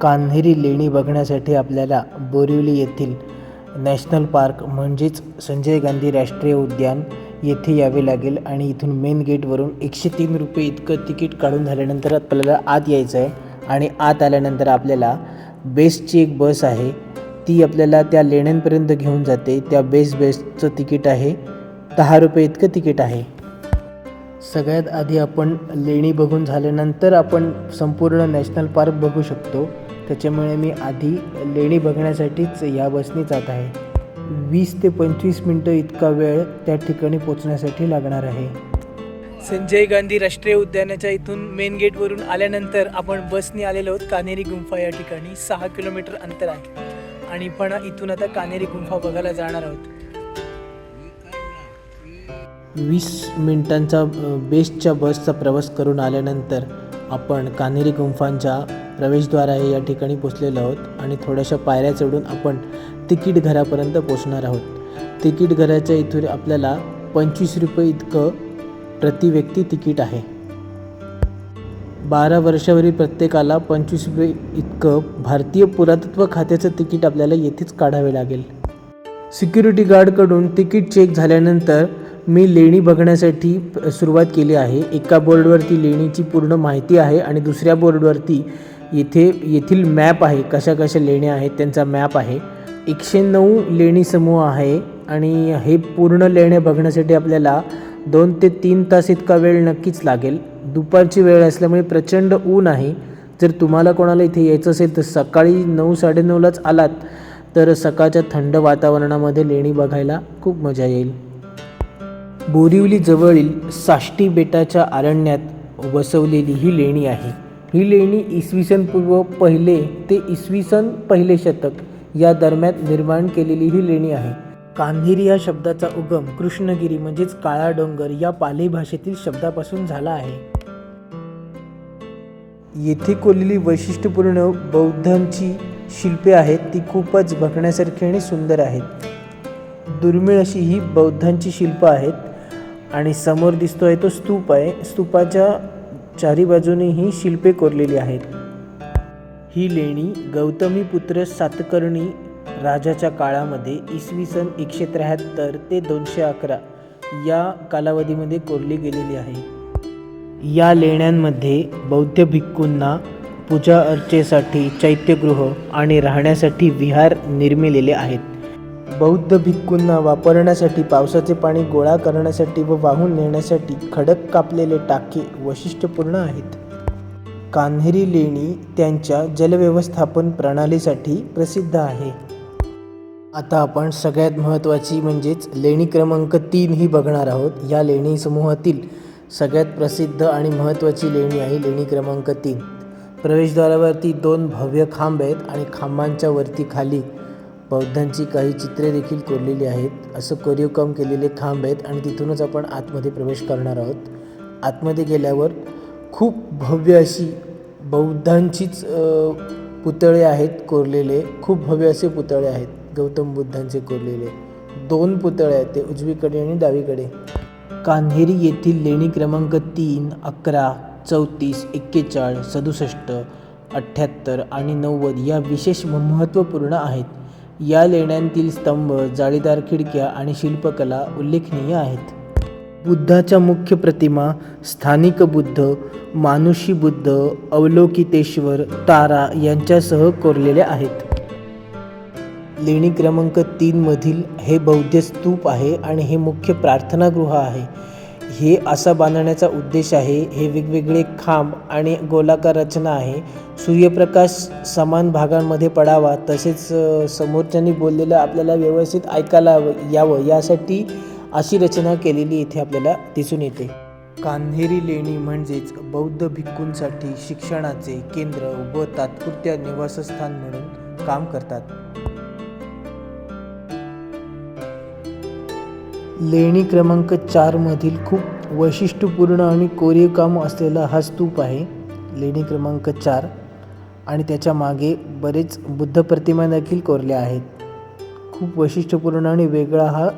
कान्हेरी लेणी बघण्यासाठी आपल्याला बोरिवली येथील नॅशनल पार्क म्हणजेच संजय गांधी राष्ट्रीय उद्यान येथे यावे लागेल. आणि इथून मेन गेटवरून एकशे तीन रुपये इतकं तिकीट काढून झाल्यानंतर आपल्याला आत यायचं आहे. आणि आत आल्यानंतर आपल्याला बेस्टची एक बस आहे. ती आपल्याला त्या लेण्यांपर्यंत घेऊन जाते. त्या बेस बेसचं तिकीट आहे. दहा रुपये इतकं तिकीट आहे. सगळ्यात आधी आपण लेणी बघून झाल्यानंतर आपण संपूर्ण नॅशनल पार्क बघू शकतो. त्याच्यामुळे मी आधी लेणी बघण्यासाठीच या बसने जात आहे. वीस ते पंचवीस मिनटं इतका वेळ त्या ठिकाणी पोचण्यासाठी लागणार आहे. संजय गांधी राष्ट्रीय उद्यानाच्या इथून मेन गेटवरून आल्यानंतर आपण बसने आलेलो आहोत. कानेरी गुंफा या ठिकाणी सहा किलोमीटर अंतर आहे. आणि पण इथून आता कानेरी गुंफा बघायला जाणार आहोत. वीस मिनिटांचा बेस्टच्या बसचा प्रवास करून आल्यानंतर आपण कान्हेरी गुंफांच्या प्रवेशद्वार आहे या ठिकाणी पोचलेलो आहोत आणि थोड्याशा पायऱ्या चढून आपण तिकीट घरापर्यंत पोचणार आहोत. तिकीट घराच्या इथून आपल्याला पंचवीस रुपये इतकं प्रति व्यक्ती तिकीट आहे. बारा वर्षावरील प्रत्येकाला पंचवीस रुपये इतकं भारतीय पुरातत्व खात्याचं तिकीट आपल्याला येथेच काढावे लागेल. सिक्युरिटी गार्डकडून तिकीट चेक झाल्यानंतर मी लेणी बघण्यासाठी प- सुरुवात केली आहे. एका बोर्डवरती लेणीची पूर्ण माहिती आहे आणि दुसऱ्या बोर्डवरती येथे येथील मॅप आहे कशा कशा लेण्या आहेत त्यांचा मॅप आहे. एकशे नऊ लेणी समूह आहे आणि हे पूर्ण लेण्या बघण्यासाठी आपल्याला दोन ते तीन तास इतका वेळ नक्कीच लागेल. दुपारची वेळ असल्यामुळे प्रचंड ऊन आहे. जर तुम्हाला कोणाला इथे यायचं असेल तर सकाळी नऊ साडेनऊलाच आलात तर सकाळच्या थंड वातावरणामध्ये लेणी बघायला खूप मजा येईल. बोरिवली जवळील साष्टी बेटाच्या अरण्यात वसवलेली ही लेणी आहे. ही लेणी इसवी सन पूर्व पहिले ते इसवी सन पहिले शतक या दरम्यान निर्माण केलेली ही लेणी आहे. कान्हेरी या शब्दाचा उगम कृष्णगिरी म्हणजेच काळा डोंगर या पाली भाषेतील शब्दापासून झाला आहे. येथे कोरलेली वैशिष्ट्यपूर्ण बौद्धांची शिल्पे आहेत ती खूपच बघण्यासारखी आणि सुंदर आहेत. दुर्मिळ अशी ही बौद्धांची शिल्पं आहेत आणि समोर दिसतो आहे तो स्तूप आहे. स्तूपाच्या चारी बाजूने ही शिल्पे कोरलेली आहेत. ही लेणी गौतमी पुत्र सातकर्णी राजाच्या काळामध्ये इसवी सन एकशे त्र्याहत्तर ते दोनशे अकरा या कालावधीमध्ये कोरली गेलेली आहे. या लेण्यांमध्ये बौद्ध भिक्खूंना पूजा अर्चेसाठी चैत्यगृह आणि राहण्यासाठी विहार निर्मिलेले आहेत. बौद्ध भिक्खूंना वापरण्यासाठी पावसाचे पाणी गोळा करण्यासाठी व वाहून नेण्यासाठी खडक कापलेले टाके वैशिष्ट्यपूर्ण आहेत. कान्हेरी लेणी त्यांच्या जलव्यवस्थापन प्रणालीसाठी प्रसिद्ध आहे. आता आपण सगळ्यात महत्त्वाची म्हणजेच लेणी क्रमांक तीन ही बघणार आहोत. या लेणी समूहातील सगळ्यात प्रसिद्ध आणि महत्त्वाची लेणी आहे लेणी क्रमांक तीन. प्रवेशद्वारावरती दोन भव्य खांब आहेत आणि खांबांच्या वरती खाली बौद्धांची काही चित्रे देखील कोरलेली आहेत. असं कोरीव काम केलेले खांब आहेत आणि तिथूनच आपण आतमध्ये प्रवेश करणार आहोत. आतमध्ये गेल्यावर खूप भव्य अशी बौद्धांचीच पुतळे आहेत कोरलेले. खूप भव्य असे पुतळे आहेत. गौतम बुद्धांचे कोरलेले. दोन पुतळे आहेत ते उजवीकडे आणि डावीकडे. कान्हेरी येथील लेणी क्रमांक तीन अकरा चौतीस एक्केचाळीस सदुसष्ट अठ्ठ्याहत्तर आणि नव्वद या विशेष महत्त्वपूर्ण आहेत. या लेण्यांतील स्तंभ जाळीदार खिडक्या आणि शिल्पकला उल्लेखनीय आहेत. बुद्धाच्या मुख्य प्रतिमा स्थानिक बुद्ध मानुषी बुद्ध अवलोकितेश्वर तारा यांच्यासह कोरलेल्या आहेत. लेणी क्रमांक तीनमधील हे बौद्ध स्तूप आहे आणि हे मुख्य प्रार्थनागृह आहे. हे असा बांधण्याचा उद्देश आहे. हे वेगवेगळे खांब आणि गोलाकार रचना आहे. सूर्यप्रकाश समान भागांमध्ये पडावा तसेच समोरच्यांनी बोललेलं आपल्याला व्यवस्थित ऐकायला यावं यासाठी अशी रचना केलेली इथे आपल्याला दिसून येते. कान्हेरी लेणी म्हणजेच बौद्ध भिक्खूंसाठी शिक्षणाचे केंद्र व तात्पुरत्या निवासस्थान म्हणून काम करतात. लेणी क्रमांक चारमधील खूप वैशिष्ट्यपूर्ण आणि कोरीव काम असलेला हा स्तूप आहे. लेणी क्रमांक चार. आणि त्याच्यामागे बरेच बुद्ध प्रतिमा देखील कोरल्या आहेत. खूप वैशिष्ट्यपूर्ण आणि वेगळा हा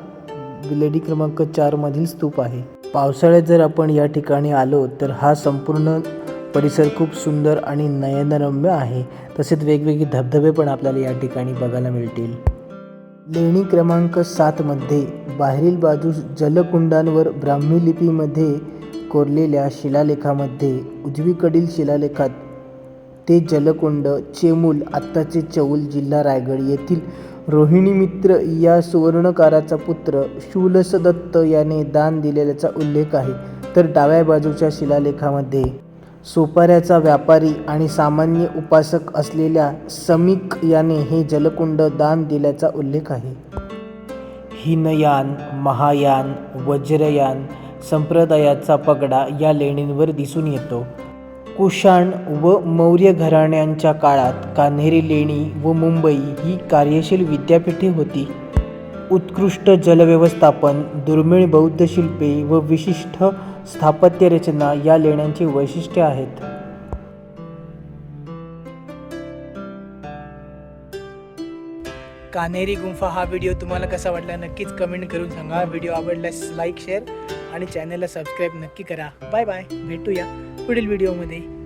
लेणी क्रमांक चारमधील स्तूप आहे. पावसाळ्यात जर आपण या ठिकाणी आलो तर हा संपूर्ण परिसर खूप सुंदर आणि नयनरम्य आहे. तसेच वेगवेगळे धबधबे पण आपल्याला या ठिकाणी बघायला मिळतील. लेणी क्रमांक सातमध्ये बाहेरील बाजूस जलकुंडांवर ब्राह्मी लिपीमध्ये कोरलेल्या शिलालेखामध्ये उजवीकडील शिलालेखात ते जलकुंड चेमूल आत्ताचे चौल जिल्हा रायगड येथील रोहिणी मित्र या सुवर्णकाराचा पुत्र शूलस दत्त याने दान दिलेल्याचा उल्लेख आहे. तर डाव्या बाजूच्या शिलालेखामध्ये सोपाऱ्याचा व्यापारी आणि सामान्य उपासक असलेल्या समीक याने हे जलकुंड दान दिल्याचा उल्लेख आहे. हिनयान महायान वज्रयान संप्रदायाचा पगडा या लेणींवर दिसून येतो. कुशाण व मौर्य घराण्यांच्या काळात कान्हेरी लेणी व मुंबई ही कार्यशील विद्यापीठे होती. उत्कृष्ट जलव्यवस्थापन दुर्मिळ बौद्ध शिल्पे व विशिष्ट स्थापत्यरचना या लेण्यांची वैशिष्ट्ये आहेत. कान्हेरी गुंफा हा व्हिडिओ तुम्हाला कसा वाटला नक्कीच कमेंट करून सांगा. व्हिडिओ आवडल्यास लाईक शेअर आणि चॅनलला सबस्क्राईब नक्की करा. Bye bye. भेटूया पुढील व्हिडिओमध्ये.